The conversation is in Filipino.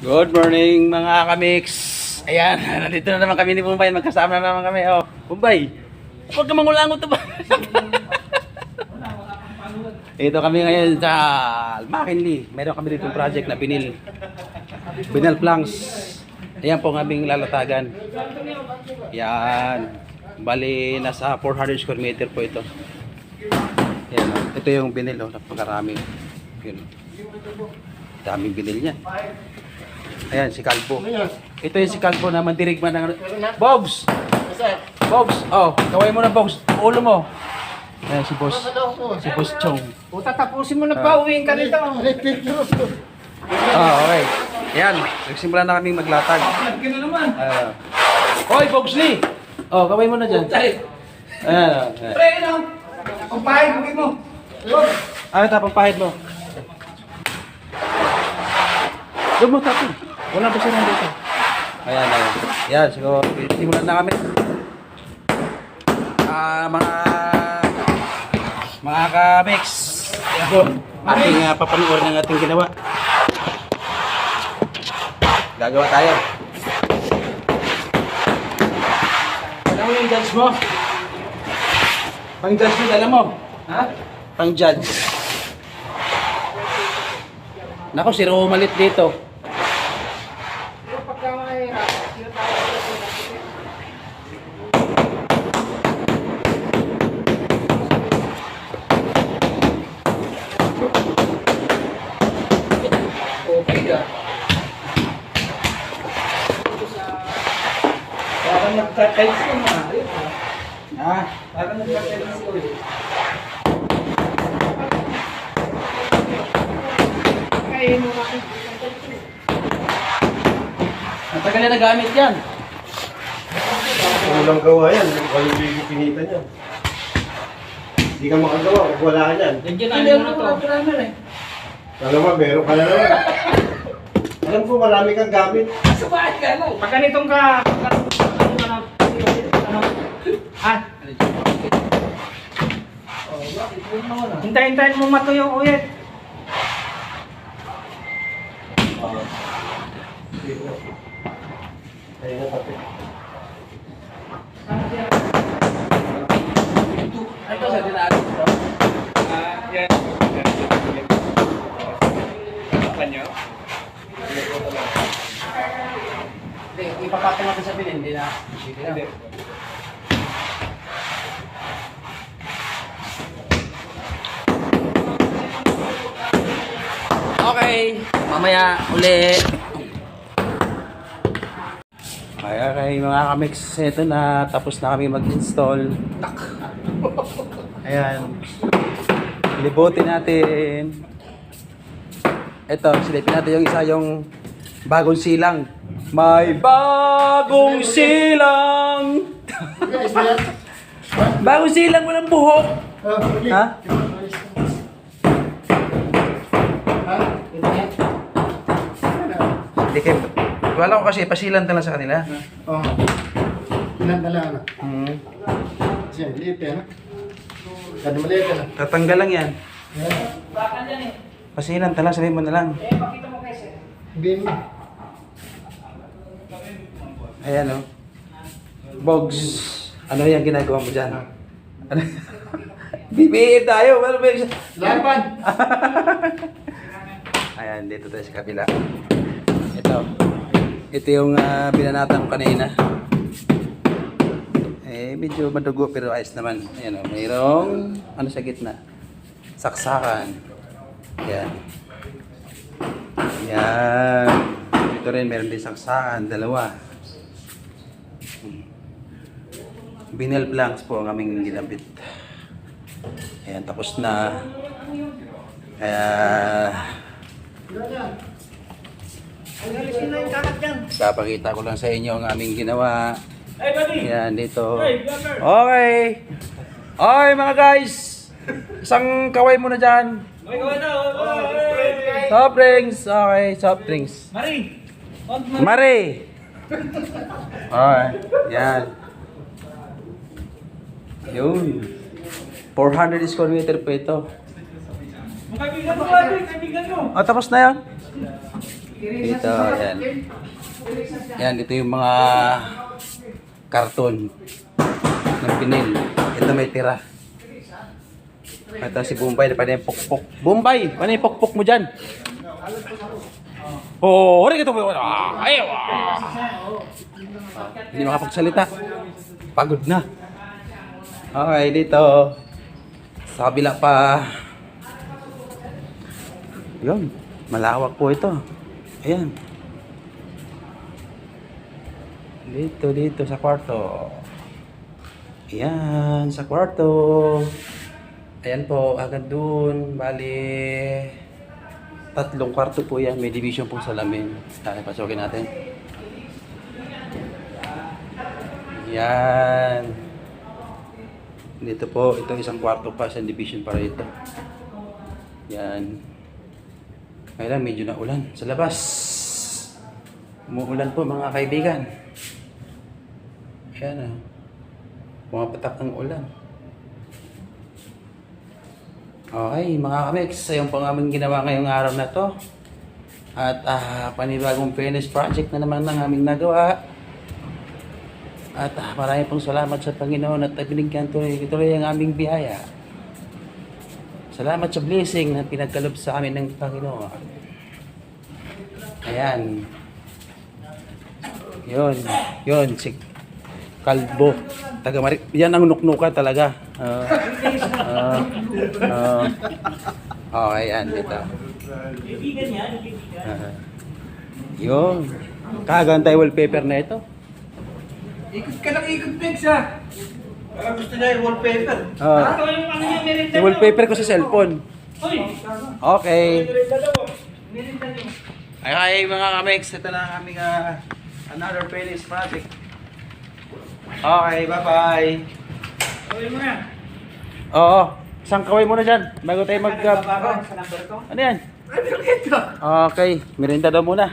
Good morning mga kamix. Ayan, nandito na naman kami ni Bombay. Magkasama na naman kami. Oh, Bombay, huwag ka mangulangot ba? Ito kami ngayon sa McKinley. Meron kami dito project na binil. Binal planks. Ayan po ang aming lalatagan. Yan. Bali, nasa 400 square meter po ito. Yan, oh. ito yung binil. Oh. Napakarami. Yun. Daming binil niya. Ayan, si Calvo. Ito yung si Calvo na mandirigman ng... Bogs! Bogs! Oh, kaway mo na Bogs. Ulo mo. Ayan, si Boss. Si Boss Chong. Puta, tapusin mo na pa, uwiin ka nito. Ah, okay. Ayan, nagsimula na kaming maglatag. Lagyan na naman. Ah. Hoy, Bogs Lee! Oh, kaway mo na dyan. Ayan, oh, ayan. Pre, ano? Ang pahig, uwi mo. Ah, tapang pahid mo. Doon mo tapon. Wala ba siya nandito? Ayan, ayan. Ayan, siguro, simulan na kami. Ah, mga mga ka-mix. Ating uh, papanoorin ng ating ginawa. Gagawa tayo. Alam mo yung judge mo? Pang-judge mo, alam mo? Ha? Pang-judge. Nako, si Ro malit dito. Pagka mahirap, sino tayo? Okay ka. Parang nagkakayos ko na. Ha? Parang nagkakayos ko eh. Kain mo. Matagal na nagamit yan. Walang gawa yan, walang pipinitan yan. Hindi ka makagawa kung wala ka yan. Lagyan na mo na to. Alam mo, meron ka na naman. Alam ko, marami kang gamit. Subahay ka mo. Pag ganitong ka, ah, hintayin-hintayin mo matuyo ulit. Ito sa dinaan ito. Hindi, ipapatong natin sa bilin, hindi na. Hindi na. Okay, mamaya uli. Ay, okay mga kamix, ito na, tapos na kami mag-install. Tak! Ayan. Libutin natin. Ito, silipin natin yung isa yung bagong silang. May bagong silang! bagong silang walang buhok! Ha? Hindi kayo, wala ko kasi, pasilan lang sa kanila. Oo. Ilan dala na? Hmm. Siya, liit yan. Kado maliit yan. Tatanggal lang yan. Pasilan talang, sabihin mo na lang. Bin. Ayan o. Bogs. Ano yan ginagawa mo dyan? Ano? BBM tayo. Ano ba yun? Laban! Ayan, dito tayo sa kabila. Ito. Ito yung uh, binanatan kanina. Eh, medyo madugo pero ayos naman. Ayan o, mayroong ano sa gitna. Saksakan. Ayan. Ayan. Ito rin, meron din saksakan. Dalawa. Hmm. Binel blanks po ang aming ginabit. Ayan, tapos na. Kaya, papakita ko lang sa inyo ang aming ginawa. Ayan, dito. Okay. Okay, mga guys. Isang kaway muna dyan. Soft drinks. Okay, soft drinks. Mari! Mare. Alright. Yan. Yun. 400 square meter po ito. Kaibigan mo, kaibigan mo! Oh, tapos na yan. Dito, ayan. Ayan, ito yung mga karton ng pinil. Ito may tira. Ito si Bombay, paano yung pokpok? Bombay, paano yung pokpok mo dyan? Oh, rin ito. Ah, Ayaw. ah. Hindi makapagsalita. Pagod na. Okay, dito. Sa kabila pa. Yun. Malawak po ito. Ayan. Dito, dito sa kwarto. Ayan, sa kwarto. Ayan po, agad dun. Bali, tatlong kwarto po yan. May division po sa lamin. Kaya pasokin natin. Yan. Dito po, ito isang kwarto pa, isang division para ito. Yan. Kaya medyo na ulan sa labas. Umuulan po mga kaibigan. Yan ah. Pumapatak ang ulan. Okay, mga kamix, ayun po ang aming ginawa ngayong araw na to. At ah, panibagong finished project na naman ang aming nagawa. At ah, marami pong salamat sa Panginoon at binigyan tuloy-tuloy ang aming biyaya. Salamat sa blessing na pinagkalob sa amin ng Panginoon. Ayan. Yun. Yun. Si Kalbo. Taga Mari. Yan ang nuknuka talaga. Uh, uh, uh, okay, yan. Dito. Uh, yun. Kagantay wallpaper na ito. Ikot ka lang ikot, Pex, ha? Baka gusto niya yung wallpaper. Uh, Ito yung ano yung merinda yung wallpaper ko sa cellphone. Hoy! Okay. Merinda niyo. Ay, ay mga kamix, ito na ang aming ah, another finished project. Okay, bye-bye. Gawin mo na. Oo, isang kaway muna dyan, bago tayo mag... Bababa sa number ko. ano yan? Ano ito? Okay, merinda daw muna.